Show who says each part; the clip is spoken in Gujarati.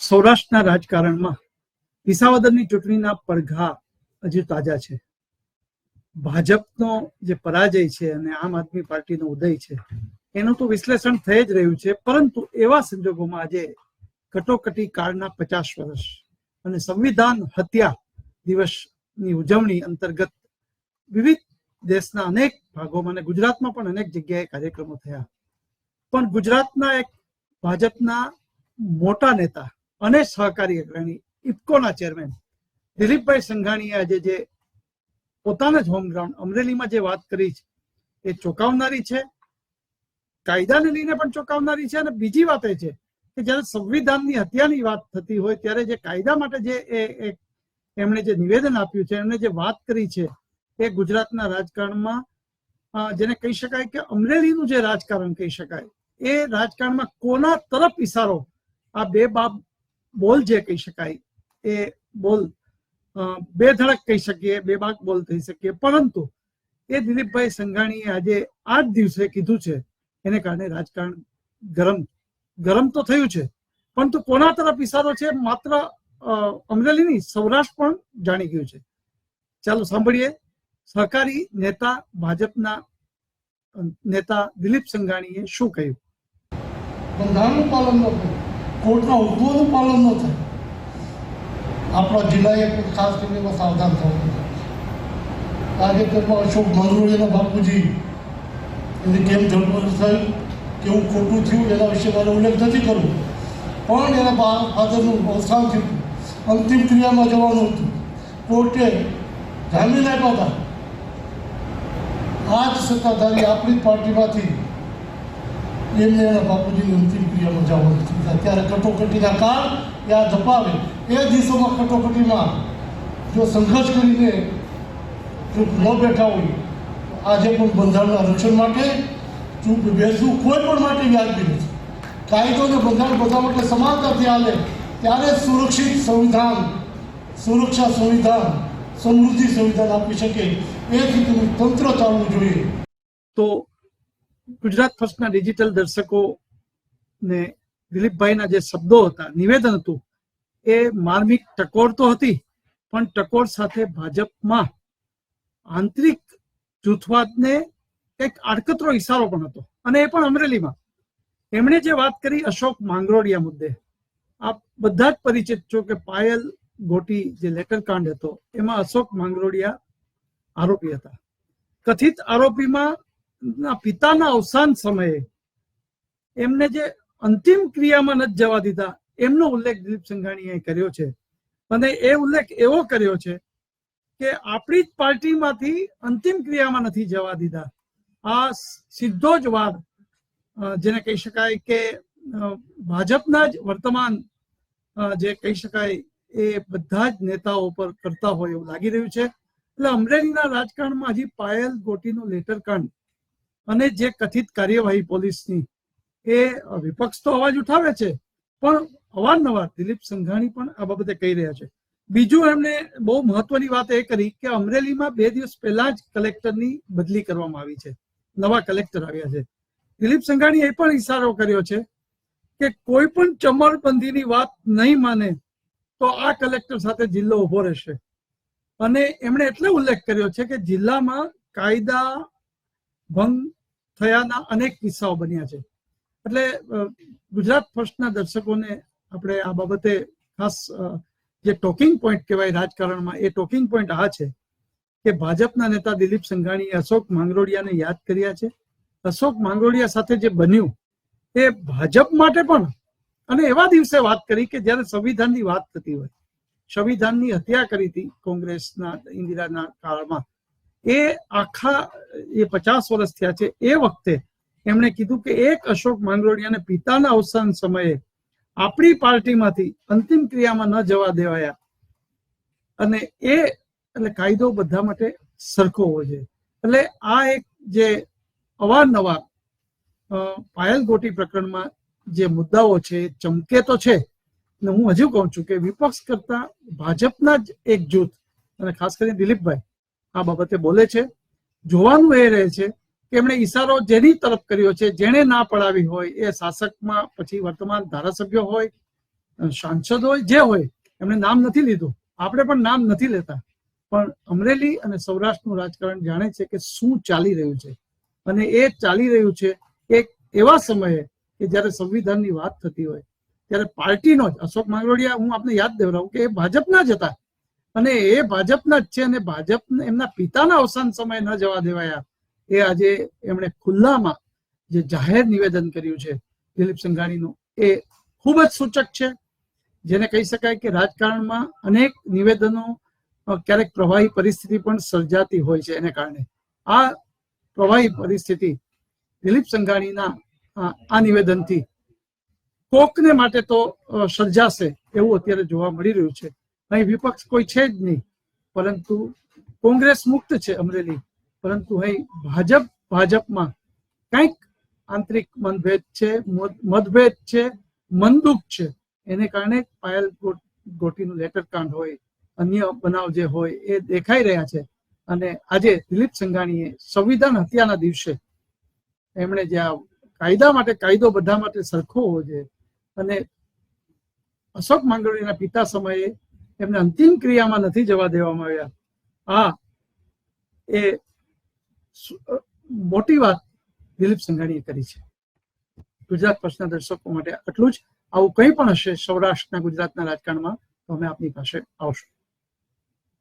Speaker 1: સૌરાષ્ટ્રના રાજકારણમાં વિસાવદરની ચૂંટણીના પડઘા હજુ તાજા છે. ભાજપનો જે પરાજય છે અને આમ આદમી પાર્ટીનો ઉદય છે, એનું તો વિશ્લેષણ થઈ જ રહ્યું છે. પરંતુ એવા સંજોગોમાં આજે કટોકટી કાળના પચાસ વર્ષ અને સંવિધાન હત્યા દિવસની ઉજવણી અંતર્ગત વિવિધ દેશના અનેક ભાગોમાં અને ગુજરાતમાં પણ અનેક જગ્યાએ કાર્યક્રમો થયા. પણ ગુજરાતના એક ભાજપના મોટા નેતા અને સહકારી અગ્રણી ઇફકોના ચેરમેન દિલીપભાઈ સંઘાણીએ આજે જે પોતાના જ હોમગ્રાઉન્ડ અમરેલીમાં જે વાત કરી છે, એ ચોંકાવનારી છે. કાયદાને લઈને પણ ચોંકાવનારી છે અને બીજી વાત એ છે કે જ્યારે સંવિધાનની હત્યાની વાત થતી હોય ત્યારે જે કાયદા માટે જે એમણે જે નિવેદન આપ્યું છે, એમણે જે વાત કરી છે એ ગુજરાતના રાજકારણમાં જેને કહી શકાય કે અમરેલીનું જે રાજકારણ કહી શકાય, એ રાજકારણમાં કોના તરફ ઇશારો આ બે બાબ બોલ જે કહી શકાય, એ બોલ બે ધડક કહી શકીએ, બે બાક બોલ થઈ શકીએ. પરંતુ એ દિલીપભાઈ સંઘાણીએ આજે આ જ દિવસે કીધું છે, એને કારણે રાજકારણ ગરમ ગરમ તો થયું છે, પરંતુ કોના તરફ ઇશારો છે માત્ર અમરેલીની સૌરાષ્ટ્ર પણ જાણી ગયું છે. ચાલો સાંભળીએ, સહકારી નેતા ભાજપના નેતા દિલીપ સંઘાણીએ શું કહ્યું?
Speaker 2: બંધારણનું પાલન કોર્ટના હુકમોનું પાલન ન થાય. આપણા જિલ્લાએ ખાસ કરીને એમાં સાવધાન થવું તાજેતરમાં અશોક મંગરોળીના બાપુજી, એને કેમ ધરપકડ થઈ કેવું ખોટું થયું એના વિશે મારે ઉલ્લેખ નથી કરવો. પણ એના ફાધરનું અવસાન થયું અંતિમ ક્રિયામાં જવાનું હતું. કોર્ટે જામીન આપ્યા હતા. આ જ સત્તાધારી આપણી પાર્ટીમાંથી એમને એના બાપુજીની અંતિમ ક્રિયામાં જવાનું હતું. ત્યારે કટોકટીના કાળ યાદ અપાવે. એ દિવસોમાં કટોકટીમાં જો સંઘર્ષ કરીને જો ન બેઠા હોય આજે પણ બંધારણના રક્ષણ માટે ચૂપ બેસવું કોઈ પણ માટે વ્યાજબી નથી. કાયદો અને બંધારણ બધા માટે સમાનતાથી હાલે, ત્યારે સુરક્ષિત સંવિધાન, સુરક્ષા સંવિધાન, સમૃદ્ધિ સંવિધાન આપી શકે. એ રીતનું તંત્ર ચાલવું જોઈએ.
Speaker 1: તો ગુજરાત ફર્સ્ટના ડિજિટલ દર્શકો ને દિલીપભાઈના જે શબ્દો હતા, નિવેદન હતું, એ માર્મિક ટકોર તો હતી, પણ ટકોર સાથે ભાજપમાં આંતરિક જૂથવાદને એક આડકતરો ઇશારો પણ હતો, અને એ પણ અમરેલીમાં. એમણે જે વાત કરી અશોક માંગરોળિયા મુદ્દે, આપ બધા જ પરિચિત છો કે પાયલ ગોટી જે લેટર કાંડ હતો, એમાં અશોક માંગરોળિયા આરોપી હતા. કથિત આરોપીમાં પિતાના અવસાન સમયે એમને જે અંતિમ ક્રિયામાં નથી જવા દીધા. એમનો ઉલ્લેખ દિલીપ સંઘાણીએ કર્યો છે. અને એ ઉલ્લેખ એવો કર્યો છે કે આપણી જ પાર્ટીમાંથી અંતિમ ક્રિયામાં નથી જવા દીધા. આ સીધો જ વાદ જેને કહી શકાય કે ભાજપના જ વર્તમાન જે કહી શકાય એ બધા જ નેતાઓ પર કરતા હોય એવું લાગી રહ્યું છે. એટલે અમરેલીના રાજકારણમાં હજી પાયલ ગોટીનું લેટર કાંડ અને જે કથિત કાર્યવાહી પોલીસની એ વિપક્ષ તો અવાજ ઉઠાવે છે, પણ અવારનવાર દિલીપ સંઘાણી પણ આ બાબતે કહી રહ્યા છે. બીજું એમણે બહુ મહત્વની વાત એ કરી કે અમરેલીમાં બે દિવસ પહેલા જ કલેક્ટરની બદલી કરવામાં આવી છે. નવા કલેક્ટર આવ્યા છે. દિલીપ સંઘાણીએ એ પણ ઇશારો કર્યો છે કે કોઈ પણ ચમરબંધીની વાત નહીં માને તો આ કલેક્ટર સાથે જિલ્લો ઊભો રહેશે. અને એમણે એટલે ઉલ્લેખ કર્યો છે કે જિલ્લામાં કાયદા ભંગ થયાના અનેક કિસ્સાઓ બન્યા છે. એટલે ગુજરાત ફર્સ્ટના દર્શકોને આપણે આ બાબતે ખાસ જે ટોકિંગ પોઈન્ટ કહેવાય રાજકારણમાં, એ ટોકિંગ પોઈન્ટ આ છે કે ભાજપના નેતા દિલીપ સંઘાણીએ અશોક માંગરોડિયાને યાદ કર્યા છે. અશોક માંગરોડિયા સાથે જે બન્યું, એ ભાજપ માટે પણ, અને એવા દિવસે વાત કરી કે જ્યારે સંવિધાનની વાત થતી હોય, સંવિધાનની હત્યા કરી હતી કોંગ્રેસના, ઇન્દિરાના કાળમાં, એ આખા, એ પચાસ વર્ષ થયા છે. એ વખતે એમણે કીધું કે એક અશોક માંગરોળિયાને પિતાના અવસાન સમયે આપણી પાર્ટીમાંથી અંતિમ ક્રિયામાં ન જવા દેવાયા. અને એ એટલે કાયદો બધા માટે સરખો હોવો જોઈએ. એટલે આ એક જે અવારનવાર પાયલ ગોટી પ્રકરણમાં જે મુદ્દાઓ છે ચમકે તો છે, ને હું હજુ કહું છું કે વિપક્ષ કરતા ભાજપના જ એક જૂથ, અને ખાસ કરીને દિલીપભાઈ, આ બાબતે બોલે છે, જોવાનું એ રહે છે એમણે ઈશારો જેની તરફ કર્યો છે, જેણે ના પડાવી હોય, એ શાસકમાં પછી વર્તમાન ધારાસભ્ય હોય, સાંસદ હોય, જે હોય, એમણે નામ નથી લીધું. આપણે પણ નામ નથી લેતા. પણ અમરેલી અને સૌરાષ્ટ્રનું રાજકારણ જાણે છે કે શું ચાલી રહ્યું છે. અને એ ચાલી રહ્યું છે એક એવા સમયે કે જ્યારે સંવિધાનની વાત થતી હોય, ત્યારે પાર્ટીનો જ, અશોક માંગરોડિયા, હું આપને યાદ દેવડાવું કે એ ભાજપના જ હતા. અને એ ભાજપના જ છે અને ભાજપ એમના પિતાના અવસાન સમયે ન જવા દેવાયા. એ આજે એમણે ખુલ્લામાં જે જાહેર નિવેદન કર્યું છે દિલીપ સંઘાણીનું, એ ખૂબ જ સૂચક છે. જેને કહી શકાય કે રાજકારણમાં અનેક નિવેદનો ક્યારેક પ્રવાહી પરિસ્થિતિ પણ સર્જાતી હોય છે એને કારણે. આ પ્રવાહી પરિસ્થિતિ દિલીપ સંઘાણીના આ નિવેદનથી કોકને માટે તો સર્જાશે એવું અત્યારે જોવા મળી રહ્યું છે. અહીં વિપક્ષ કોઈ છે જ નહીં, પરંતુ કોંગ્રેસ મુક્ત છે અમરેલી. પરંતુ અહીં ભાજપ, ભાજપમાં કંઈક આંતરિક મતભેદ છે મતભેદ છે મનદુખ છે. એને કારણે પાયલ ગોટીનું લેટર હોય, અન્ય બનાવ જે હોય, એ દેખાઈ રહ્યા છે. અને આજે દિલીપ સંઘાણીએ સંવિધાન હત્યાના દિવસે એમણે જે આ કાયદા માટે, કાયદો બધા માટે સરખો હોવો જોઈએ. અને અશોક માંગરોળીના પિતા સમયે એમને અંતિમ ક્રિયામાં નથી જવા દેવામાં આવ્યા. આ એ મોટી વાત દિલીપ સંઘાણીએ કરી છે. ગુજરાત પક્ષના દર્શકો માટે આટલું જ. આવું કંઈ પણ હશે સૌરાષ્ટ્રના ગુજરાતના રાજકારણમાં, તો અમે આપની પાસે આવશું.